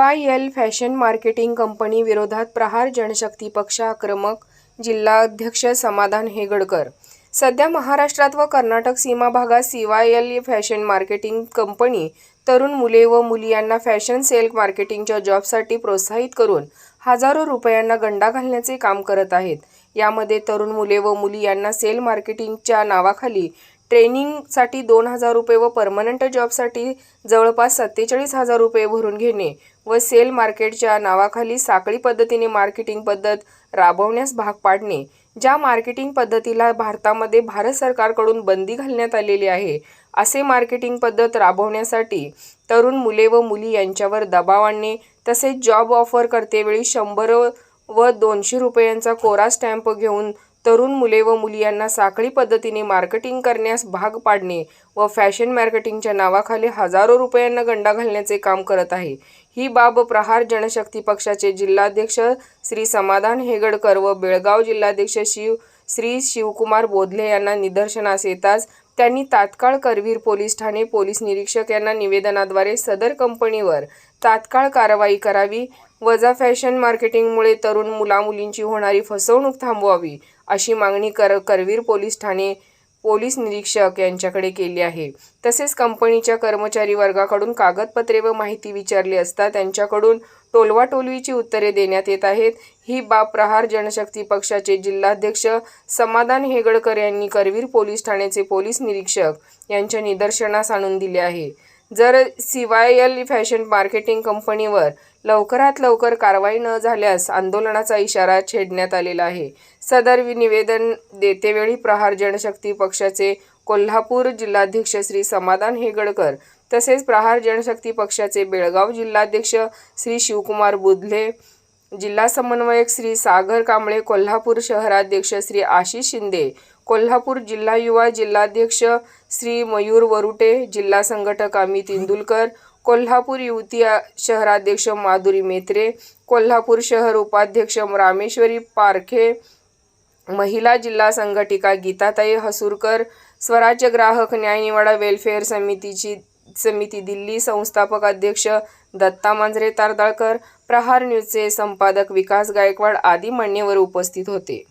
Y L fashion marketing company विरोधात प्रहार जनशक्ती पक्ष आक्रमक जिल्हाध्यक्ष समाधान हेगडकर. सध्या महाराष्ट्रात व कर्नाटक सीमा भागात C Y L fashion marketing company तरुण मुले व मुली यांना फॅशन सेल मार्केटिंगच्या जॉबसाठी प्रोत्साहित करून हजारो रुपयांना गंडा घालण्याचे काम करत आहेत. यामध्ये तरुण मुले व मुली यांना सेल मार्केटिंगच्या नावाखाली ट्रेनिंगसाठी दोन हजार रुपये व परमनंट जॉबसाठी जवळपास सत्तेचाळीस हजार रुपये भरून घेणे व सेल मार्केटच्या नावाखाली साखळी पद्धतीने मार्केटिंग पद्धत राबवण्यास भाग पाडणे. ज्या मार्केटिंग पद्धतीला भारतामध्ये भारत सरकारकडून बंदी घालण्यात आलेली आहे असे मार्केटिंग पद्धत राबवण्यासाठी तरुण मुले व मुली यांच्यावर दबाव आणणे तसेच जॉब ऑफर करतेवेळी शंभर व दोनशे रुपयांचा कोरा स्टॅम्प घेऊन तरुण मुले व मुली यांना साखळी पद्धतीने मार्केटिंग करण्यास भाग पाडणे व फॅशन मार्केटिंगच्या नावाखाली हजारो रुपयांना गंडा घालण्याचे काम करत आहे. ही बाब प्रहार जनशक्ती पक्षाचे जिल्हाध्यक्ष श्री समाधान हेगडकर व बेळगाव जिल्हाध्यक्ष शिव श्री शिवकुमार बोधले यांना निदर्शनास येताच त्यांनी तात्काळ करवीर पोलीस ठाणे पोलीस निरीक्षक यांना निवेदनाद्वारे सदर कंपनीवर तात्काळ कारवाई करावी. वजा फॅशन मार्केटिंगमुळे तरुण मुलामुलींची होणारी फसवणूक थांबवावी. अशी मागणी कर करवीर पोलीस ठाणे पोलीस निरीक्षक यांच्याकडे केली आहे. तसेच कंपनीच्या कर्मचारी वर्गाकडून कागदपत्रे व माहिती विचारली असता त्यांच्याकडून टोलवाटोलवीची उत्तरे देण्यात येत आहेत. ही बाब प्रहार जनशक्ती पक्षाचे जिल्हाध्यक्ष समाधान हेगडकर यांनी करवीर पोलीस ठाण्याचे पोलीस निरीक्षक यांच्या निदर्शनास आणून दिले आहे. जर सीवायल फॅशन मार्केटिंग कंपनीवर लवकरात लवकर कारवाई न झाल्यास आंदोलनाचा इशारा छेडण्यात आलेला आहे. सदर वि- निवेदन देतेवेळी प्रहार जनशक्ती पक्षाचे कोल्हापूर जिल्हाध्यक्ष श्री समाधान हेगडकर तसेच प्रहार जनशक्ती पक्षाचे बेळगाव जिल्हाध्यक्ष श्री शिवकुमार बुधले जिल्हा समन्वयक श्री सागर कांबळे कोल्हापूर शहराध्यक्ष श्री आशिष शिंदे कोल्हापूर जिल्हा युवा जिल्हाध्यक्ष श्री मयूर वरुटे जिल्हा संघटक अमित इंदुलकर कोल्हापूर युवती शहराध्यक्ष माधुरी मेत्रे कोल्हापूर शहर उपाध्यक्ष रामेश्वरी पारखे महिला जिल्हा संघटिका गीताताई हसूरकर स्वराज्य ग्राहक न्यायनिवाडा वेलफेअर समितीची समिती दिल्ली संस्थापक अध्यक्ष दत्ता मांजरे तारदाळकर प्रहार न्यूजचे संपादक विकास गायकवाड आदी मान्यवर उपस्थित होते.